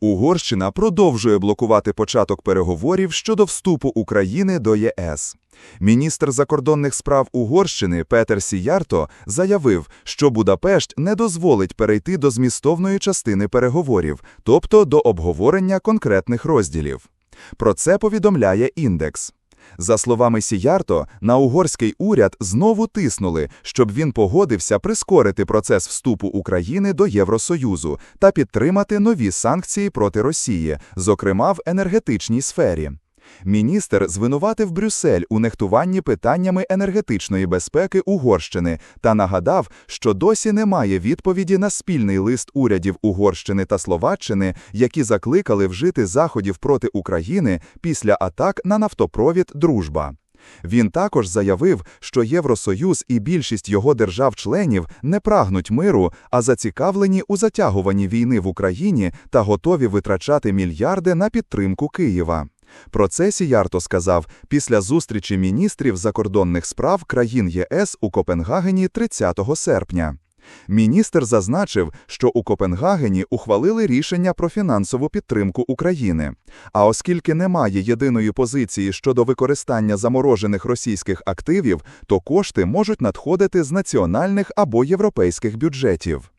Угорщина продовжує блокувати початок переговорів щодо вступу України до ЄС. Міністр закордонних справ Угорщини Петер Сіярто заявив, що Будапешт не дозволить перейти до змістовної частини переговорів, тобто до обговорення конкретних розділів. Про це повідомляє індекс. За словами Сіярто, на угорський уряд знову тиснули, щоб він погодився прискорити процес вступу України до Євросоюзу та підтримати нові санкції проти Росії, зокрема в енергетичній сфері. Міністр звинуватив Брюссель у нехтуванні питаннями енергетичної безпеки Угорщини та нагадав, що досі немає відповіді на спільний лист урядів Угорщини та Словаччини, які закликали вжити заходів проти України після атак на нафтопровід Дружба. Він також заявив, що Євросоюз і більшість його держав-членів не прагнуть миру, а зацікавлені у затягуванні війни в Україні та готові витрачати мільярди на підтримку Києва. Про це Сіярто сказав після зустрічі міністрів закордонних справ країн ЄС у Копенгагені 30 серпня. Міністр зазначив, що у Копенгагені ухвалили рішення про фінансову підтримку України. А оскільки немає єдиної позиції щодо використання заморожених російських активів, то кошти можуть надходити з національних або європейських бюджетів.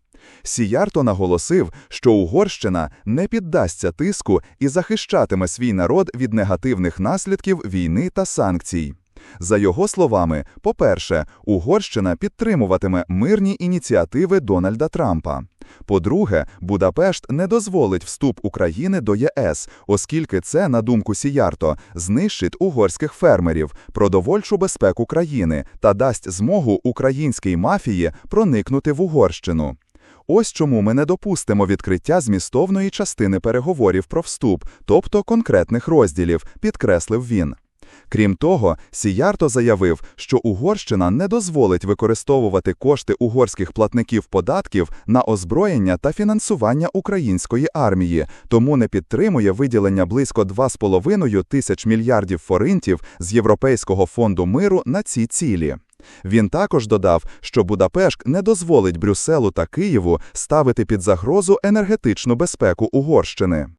Сіярто наголосив, що Угорщина не піддасться тиску і захищатиме свій народ від негативних наслідків війни та санкцій. За його словами, по-перше, Угорщина підтримуватиме мирні ініціативи Дональда Трампа. По-друге, Будапешт не дозволить вступ України до ЄС, оскільки це, на думку Сіярто, знищить угорських фермерів, продовольчу безпеку країни та дасть змогу українській мафії проникнути в Угорщину. Ось чому ми не допустимо відкриття змістовної частини переговорів про вступ, тобто конкретних розділів, підкреслив він. Крім того, Сіярто заявив, що Угорщина не дозволить використовувати кошти угорських платників податків на озброєння та фінансування української армії, тому не підтримує виділення близько 2,5 тисяч мільярдів форинтів з Європейського фонду миру на ці цілі. Він також додав, що Будапешт не дозволить Брюсселу та Києву ставити під загрозу енергетичну безпеку Угорщини.